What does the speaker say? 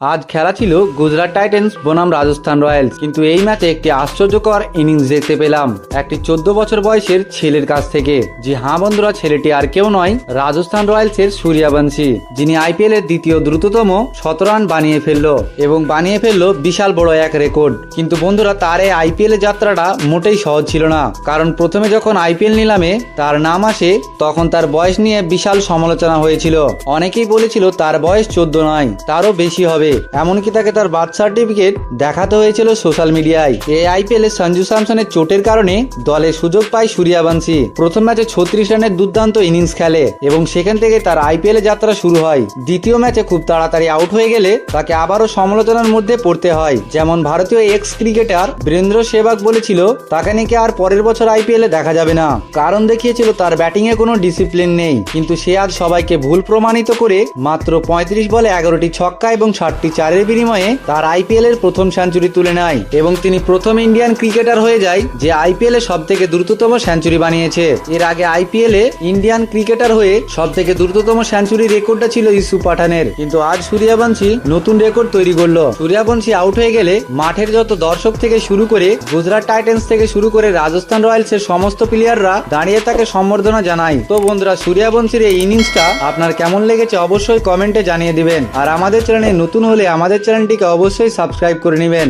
আজ খেলা ছিল গুজরাট টাইটেন্স, বনাম রাজস্থান রয়্যালস। কিন্তু এই ম্যাচে একটি আশ্চর্যকর ইনিংস দেখতে পেলাম। একটি চোদ্দ বছর বয়সের ছেলের কাছ থেকে। যে হাঁ বন্ধুরা, ছেলেটি আর কেউ নয়, রাজস্থান রয়্যালসের সূর্যবংশী, যিনি আইপিএল এর দ্বিতীয় দ্রুততম শত রান বানিয়ে ফেলল এবং বানিয়ে ফেলল বিশাল বড় এক রেকর্ড। কিন্তু বন্ধুরা, তার এই আইপিএল যাত্রাটা মোটেই সহজ ছিল না। কারণ প্রথমে যখন আইপিএল নিলামে তার নাম আসে, তখন তার বয়স নিয়ে বিশাল সমালোচনা হয়েছিল। অনেকেই বলেছিল, তার বয়স চোদ্দ নয়, তারও বেশি হবে এমনকি তাকে তার বার্থ সার্টিফিকেট দেখাতে হয়েছিল সোশ্যাল মিডিয়ায়। এই আইপিএল এ সঞ্জু স্যামসনের চোটের কারণে দলে সুযোগ পায় সূর্যবংশী প্রথম ম্যাচে ছত্রিশ রানের দুর্দান্ত ইনিংস খেলে এবং সেখান থেকে তার আইপিএল এ যাত্রা শুরু হয়। দ্বিতীয় ম্যাচে খুব তাড়াতাড়ি আউট হয়ে গেলে তাকে আবারও সমালোচনার মধ্যে পড়তে হয়। যেমন ভারতীয় এক্স ক্রিকেটার বীরেন্দ্র সেবাগ বলেছিল, তাকে নাকি আর পরের বছর আইপিএল এ দেখা যাবে না। কারণ দেখিয়েছিল, তার ব্যাটিং এ কোনো ডিসিপ্লিন নেই। কিন্তু সে আজ সবাইকে ভুল প্রমাণিত করে মাত্র পঁয়ত্রিশ বলে এগারোটি ছক্কা এবং ষাটটি চারের বিনিময়ে তার আইপিএল এর প্রথম সেঞ্চুরি তুলে নেয় এবং তিনি প্রথম ইন্ডিয়ান ক্রিকেটার হয়ে যায়, যে আইপিএল এ সব থেকে দ্রুততম সেঞ্চুরি বানিয়েছে। এর আগে আইপিএল এ ইন্ডিয়ান ক্রিকেটার হয়ে সব থেকে দ্রুততম সেঞ্চুরি রেকর্ডটা ছিল ইসু পাঠানের। কিন্তু আজ সূর্যবংশী নতুন রেকর্ড তৈরি করল। সূর্যবংশী আউট হয়ে গেলে মাঠের যত দর্শক থেকে শুরু করে গুজরাট টাইটেন্স থেকে শুরু করে রাজস্থান রয়্যালস এর সমস্ত প্লেয়াররা দাঁড়িয়ে তাকে সম্বর্ধনা জানায়। তো বন্ধুরা, সূর্যবংশীর এই ইনিংসটা আপনার কেমন লেগেছে অবশ্যই কমেন্টে জানিয়ে দিবেন। আর আমাদের চ্যানেলে নতুন হলে আমাদের চ্যানেলটিকে অবশ্যই সাবস্ক্রাইব করে নেবেন।